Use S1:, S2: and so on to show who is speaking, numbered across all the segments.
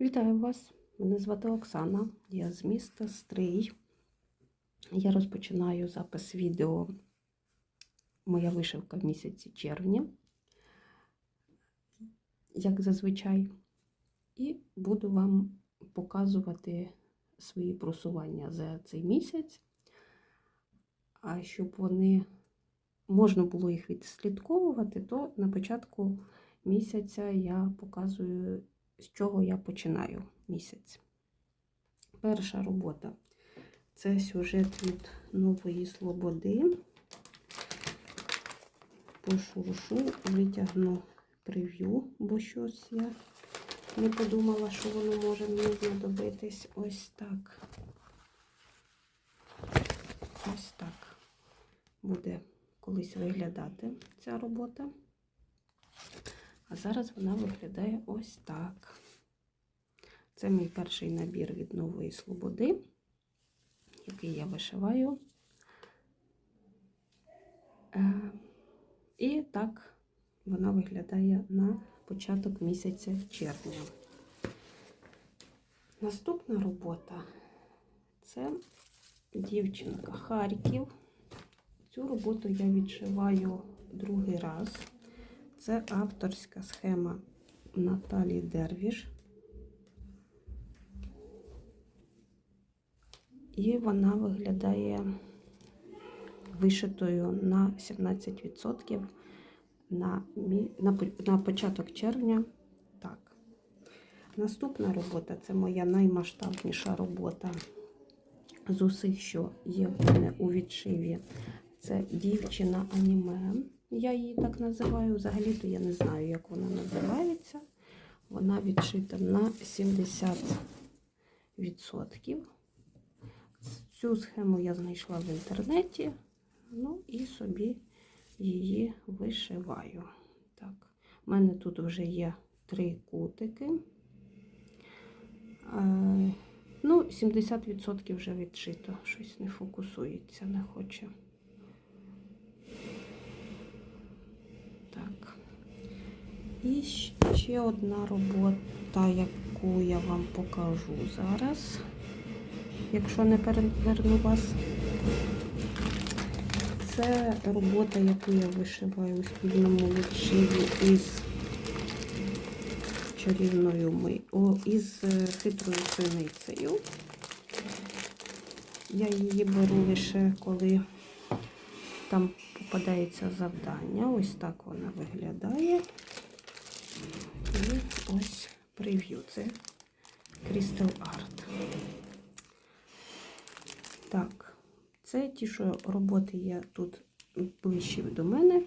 S1: Вітаю вас! Мене звати Оксана, я з міста Стрий. Я розпочинаю запис відео Моя вишивка в місяці червня, як зазвичай, і буду вам показувати свої просування за цей місяць, а щоб вони можна було їх відслідковувати, то на початку місяця я показую з чого я починаю місяць. Перша робота це сюжет від Нової Слободи. Пошуршу, витягну прев'ю, бо щось я не подумала, що воно може мені знадобитись. Ось так. Ось так буде колись виглядати ця робота. А зараз вона виглядає ось так. Це мій перший набір від Нової Слободи, який я вишиваю. Е, І так вона виглядає на початок місяця червня. Наступна робота це дівчинка Харків. Цю роботу я відшиваю другий раз. Це авторська схема Наталі Дервіш. І вона виглядає вишитою на 17% на, на, на початок червня. Так. Наступна робота це моя наймасштабніша робота з усіх, що є в мене у відшиві. Це дівчина аніме. Я її так називаю. Взагалі-то я не знаю, як вона називається. Вона відшита на 70%. Цю схему я знайшла в інтернеті, ну і собі її вишиваю. Так, У мене тут вже є три кутики. Е, ну, 70% вже відшито, щось не фокусується, не хоче. Так. І ще одна робота, яку я вам покажу зараз, якщо не переверну вас. Це робота, яку я вишиваю у спільному відшиві із чарівною ми... О, із хитрою синицею. Я її беру лише коли там попадається завдання. Ось так вона виглядає. І ось прев'ю. Це Crystal Art. Так, це ті, що роботи є тут ближче до мене,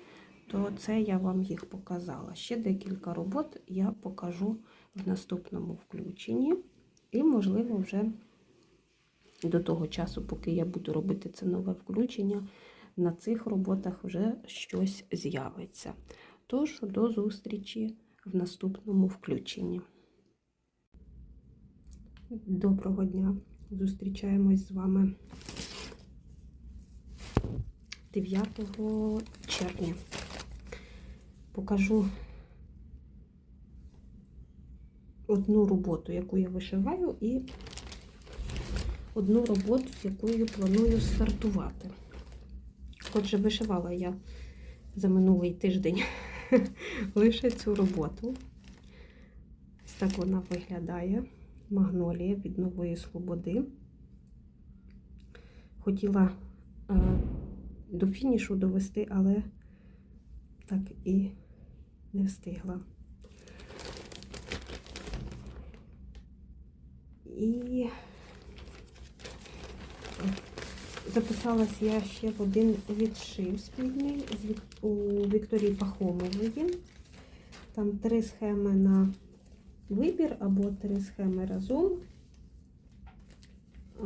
S1: то це я вам їх показала. Ще декілька робот я покажу в наступному включенні. І, можливо, вже до того часу, поки я буду робити це нове включення, на цих роботах вже щось з'явиться. Тож, до зустрічі в наступному включенні. Доброго дня! Зустрічаємось з вами 9 червня. Покажу одну роботу, яку я вишиваю, і одну роботу, з якою планую стартувати. Отже, вишивала я за минулий тиждень лише цю роботу. Ось так вона виглядає. Магнолія від Нової Слободи. Хотіла е, до фінішу довести, але так і не встигла. І записалась я ще в один відшив спільний у Вікторії Пахомової. Там три схеми на вибір або три схеми разом.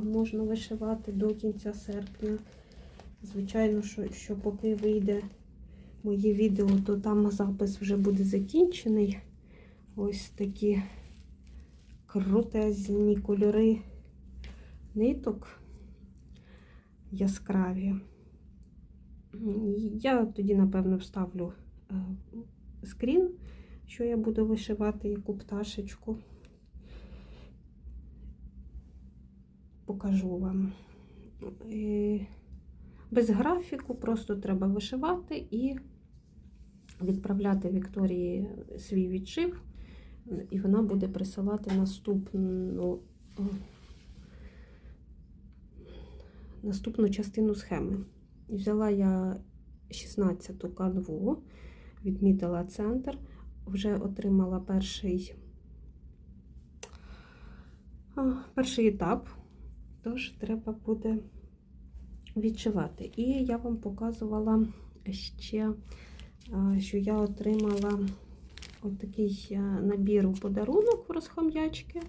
S1: Можна вишивати до кінця серпня. Звичайно, що, що поки вийде моє відео, то там запис вже буде закінчений. Ось такі крутезні кольори ниток яскраві. Я тоді, напевно, вставлю е, скрін, що я буду вишивати яку пташечку. Покажу вам. Е, без графіку, просто треба вишивати і відправляти Вікторії свій відшив, і вона буде присилати наступну наступну частину схеми. Взяла я 16-ту канву, відмітила центр, вже отримала перший, перший етап, тож треба буде відшивати. І я вам показувала ще, що я отримала отакий набір у подарунок в розхом'ячки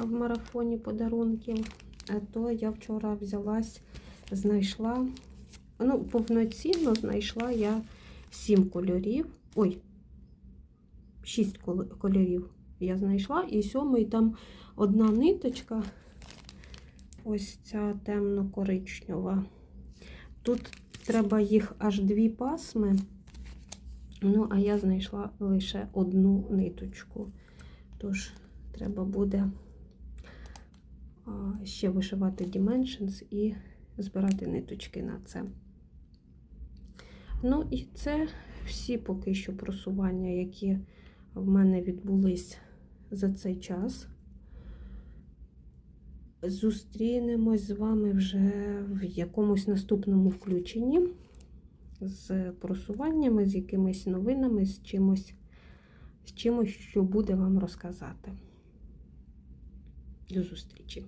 S1: в марафоні подарунків. То я вчора взялась, знайшла, ну, повноцінно знайшла я сім кольорів. Ой, шість кольорів я знайшла, і сьомий там одна ниточка, ось ця темно-коричнева. Тут треба їх аж дві пасми. Ну, а я знайшла лише одну ниточку. Тож, треба буде ще вишивати Dimensions і збирати ниточки на це. Ну, і це всі поки що просування, які в мене відбулись за цей час. Зустрінемось з вами вже в якомусь наступному включенні з просуваннями, з якимись новинами, з чимось, з чимось, що буде вам розказати. До зустрічі!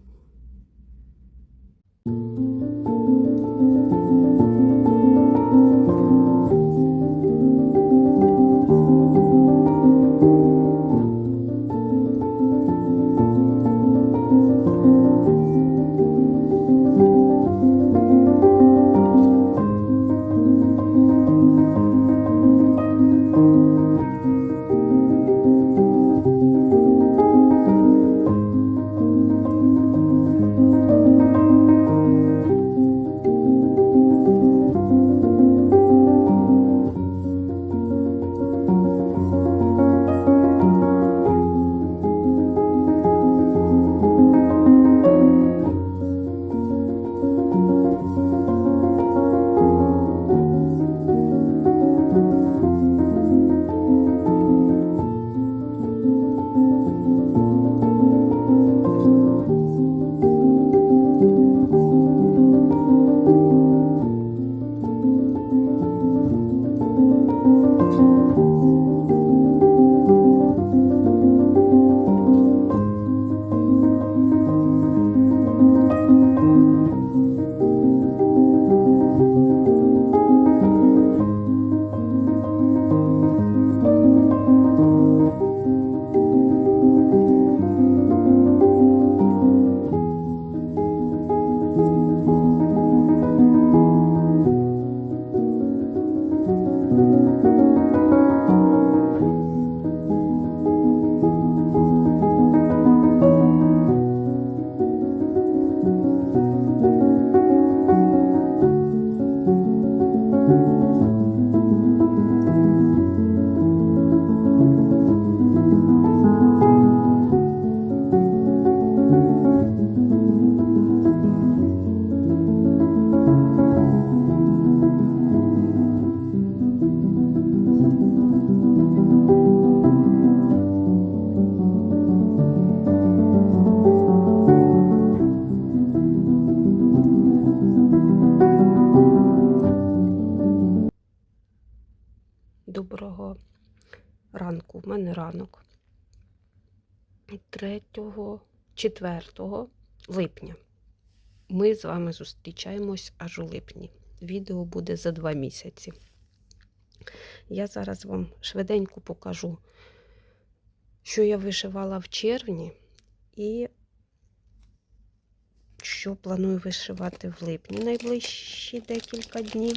S1: 4 липня. Ми з вами зустрічаємось аж у липні. Відео буде за два місяці. Я зараз вам швиденько покажу, що я вишивала в червні і що планую вишивати в липні найближчі декілька днів.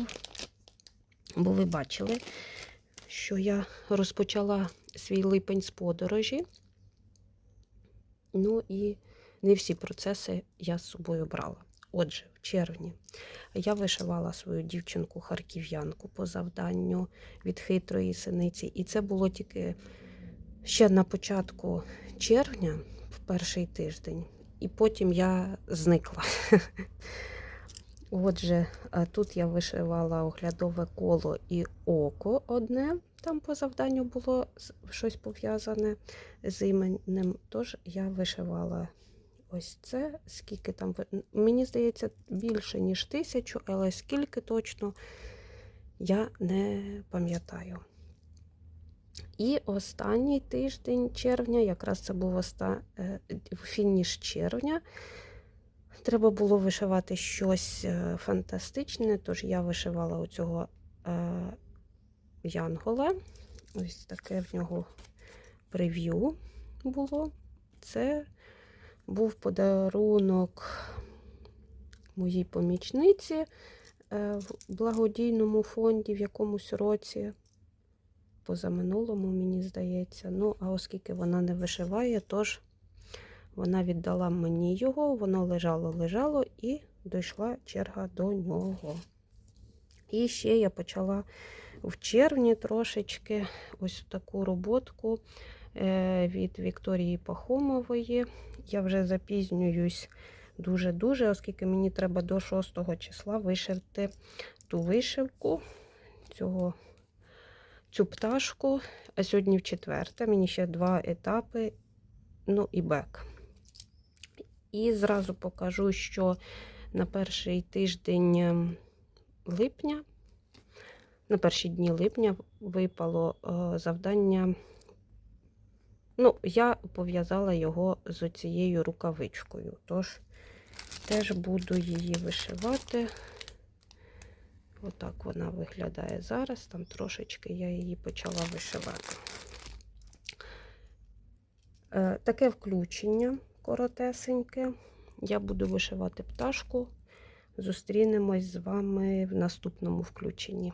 S1: Бо ви бачили, що я розпочала свій липень з подорожі. Ну і не всі процеси я з собою брала. Отже, в червні я вишивала свою дівчинку-харків'янку по завданню від хитрої синиці. І це було тільки ще на початку червня, в перший тиждень. і потім я зникла. Отже, тут я вишивала оглядове коло і око одне. Там по завданню було щось пов'язане з іменем. Тож я вишивала ось це. Скільки там мені здається, більше ніж тисячу, але скільки точно я не пам'ятаю. І останній тиждень червня, якраз це був оста... е, фініш червня. Треба було вишивати щось е, фантастичне, тож я вишивала оцього е, Янгола. Ось таке в нього прев'ю було. Це був подарунок моїй помічниці е, в благодійному фонді в якомусь році. Позаминулому, мені здається. Ну, а оскільки вона не вишиває, тож вона віддала мені його, воно лежало, лежало і дійшла черга до нього. І ще я почала в червні трошечки ось таку роботку е, від Вікторії Пахомової. Я вже запізнююсь дуже-дуже, оскільки мені треба до 6 числа вишити ту вишивку цього, цю пташку. А сьогодні в четверте. Мені ще два етапи, ну і бек. І зразу покажу, що на перший тиждень ем, липня, на перші дні липня випало е, завдання. Ну, я пов'язала його з цією рукавичкою. Тож теж буду її вишивати. Отак вона виглядає зараз. Там трошечки я її почала вишивати. Е, Таке включення коротесеньке. Я буду вишивати пташку. Зустрінемось з вами в наступному включенні.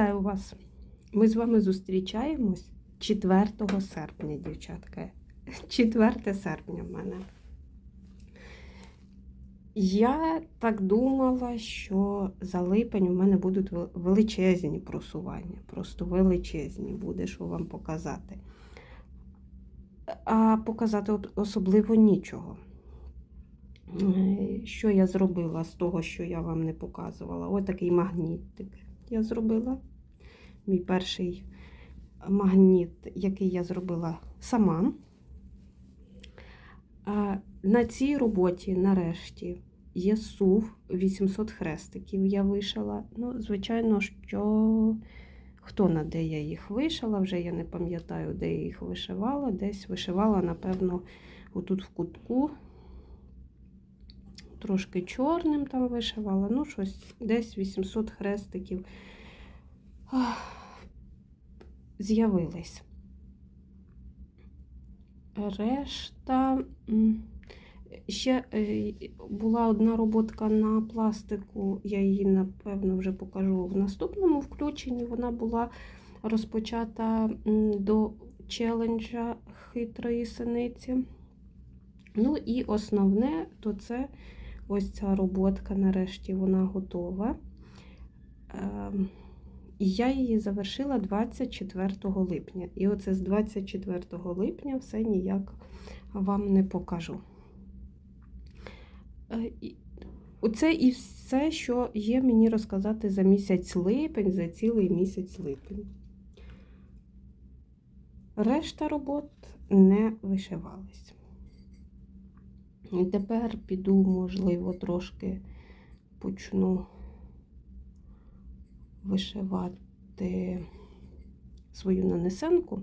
S1: Вітаю вас! Ми з вами зустрічаємось 4 серпня, дівчатка. 4 серпня в мене. Я так думала, що за липень у мене будуть величезні просування. Просто величезні буде, що вам показати. А показати особливо нічого. Е, Що я зробила з того, що я вам не показувала? Ось такий магнітик я зробила. Мій перший магніт, який я зробила сама. На цій роботі, нарешті, є сув 800 хрестиків. Я вишила. Ну, звичайно, що хто на де я їх вишила, вже я не пам'ятаю, де я їх вишивала. Десь вишивала, напевно, отут в кутку. Трошки чорним там вишивала. Ну, щось десь 800 хрестиків з'явились. Решта. Ще е, була одна роботка на пластику, я її, напевно, вже покажу в наступному включенні. Вона була розпочата до челенджа хитрої синиці. Ну і основне, то це ось ця роботка, нарешті вона готова. І я її завершила 24 липня. І оце з 24 липня все ніяк вам не покажу. Е, Оце і все, що є мені розказати за місяць липень, за цілий місяць липень. Решта робот не вишивались. І тепер піду, можливо, трошки почну вишивати свою нанесенку.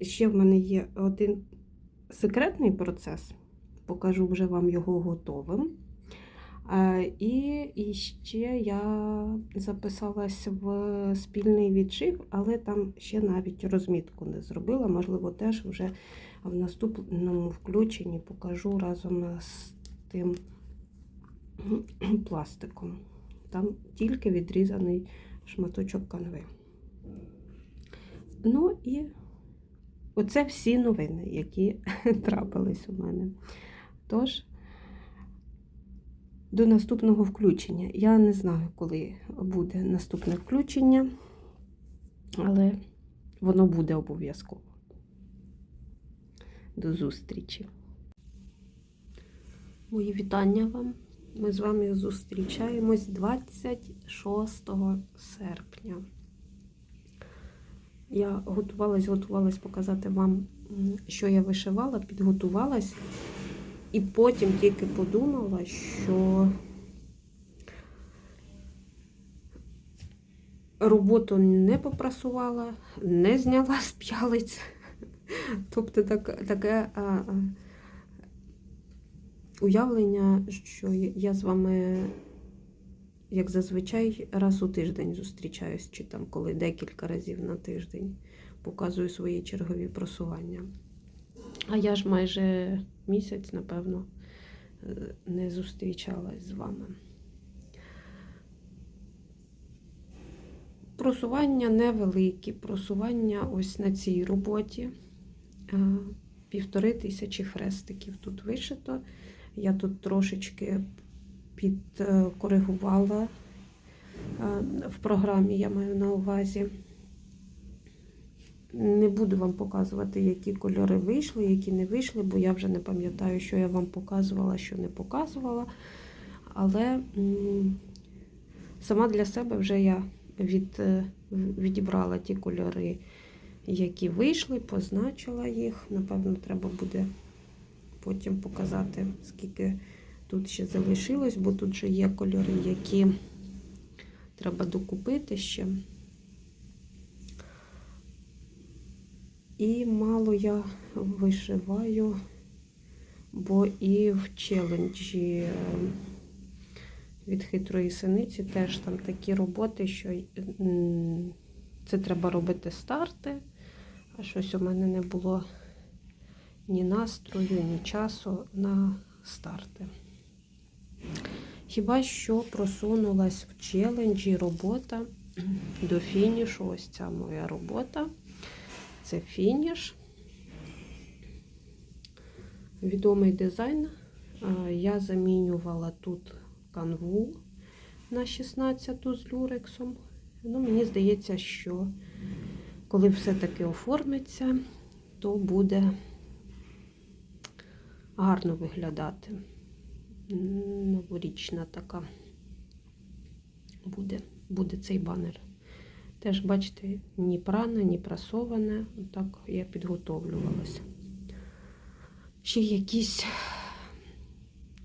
S1: Ще в мене є один секретний процес, покажу вже вам його готовим. Е, І, і ще я записалась в спільний відшив, але там ще навіть розмітку не зробила. Можливо, теж вже в наступному включенні покажу разом з тим пластиком. Там тільки відрізаний шматочок канви. Ну і оце всі новини, які трапились у мене. Тож, до наступного включення. Я не знаю, коли буде наступне включення, але воно буде обов'язково. До зустрічі. Мої вітання вам. Ми з вами зустрічаємось 26 серпня. Я готувалась, готувалась показати вам, що я вишивала, підготувалась. І потім тільки подумала, що роботу не попрасувала, не зняла з п'ялиць. Тобто так, таке уявлення, що я з вами, як зазвичай, раз у тиждень зустрічаюсь, чи там коли декілька разів на тиждень показую свої чергові просування. А я ж майже місяць, напевно, е, не зустрічалась з вами. Просування невеликі, просування ось на цій роботі. Е, Півтори тисячі хрестиків тут вишито. Я тут трошечки підкоригувала е, в програмі, я маю на увазі. Не буду вам показувати, які кольори вийшли, які не вийшли, бо я вже не пам'ятаю, що я вам показувала, що не показувала. Але сама для себе вже я від, е, відібрала ті кольори, які вийшли, позначила їх. Напевно, треба буде потім показати, скільки тут ще залишилось, бо тут же є кольори, які треба докупити ще. І мало я вишиваю, бо і в челенджі е, від хитрої синиці теж там такі роботи, що це треба робити старти, а щось у мене не було ні настрою, ні часу на старти. Хіба що просунулась в челенджі робота до фінішу. Ось ця моя робота. Це фініш. Відомий дизайн. Я замінювала тут канву на 16 з люрексом. Ну, мені здається, що коли все-таки оформиться, то буде гарно виглядати. Новорічна така буде, буде цей банер. Теж, бачите, ні пране, ні прасоване. Так я підготовлювалася. Ще якийсь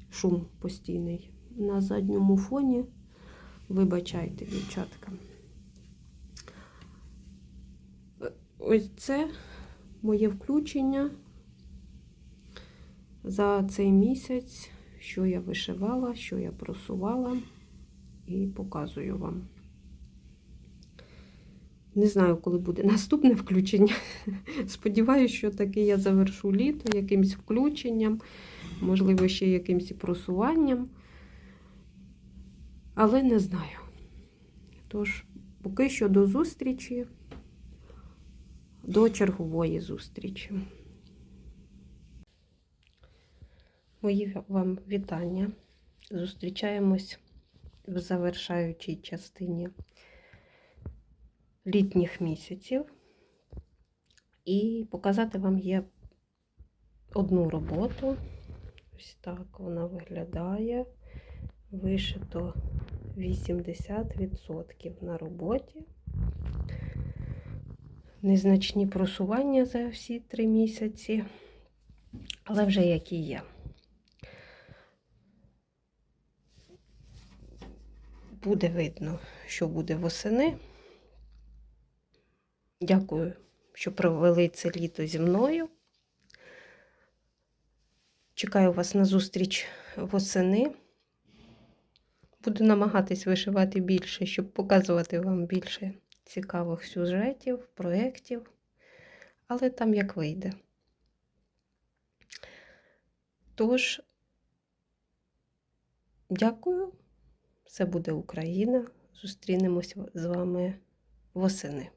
S1: шум постійний на задньому фоні. Вибачайте, дівчатка. Ось це моє включення за цей місяць, що я вишивала, що я просувала, і показую вам. Не знаю, коли буде наступне включення. Сподіваюся, що таки я завершу літо якимось включенням, можливо, ще якимось просуванням. Але не знаю. Тож, поки що до зустрічі, до чергової зустрічі. Мої вам вітання. Зустрічаємось в завершаючій частині літніх місяців. І показати вам є одну роботу. Ось так вона виглядає. Вишито 80% на роботі. Незначні просування за всі три місяці, але вже які є. Буде видно, що буде восени. Дякую, що провели це літо зі мною. Чекаю вас на зустріч восени. Буду намагатись вишивати більше, щоб показувати вам більше цікавих сюжетів, проєктів, але там як вийде. Тож, дякую. Все буде Україна. Зустрінемось з вами восени.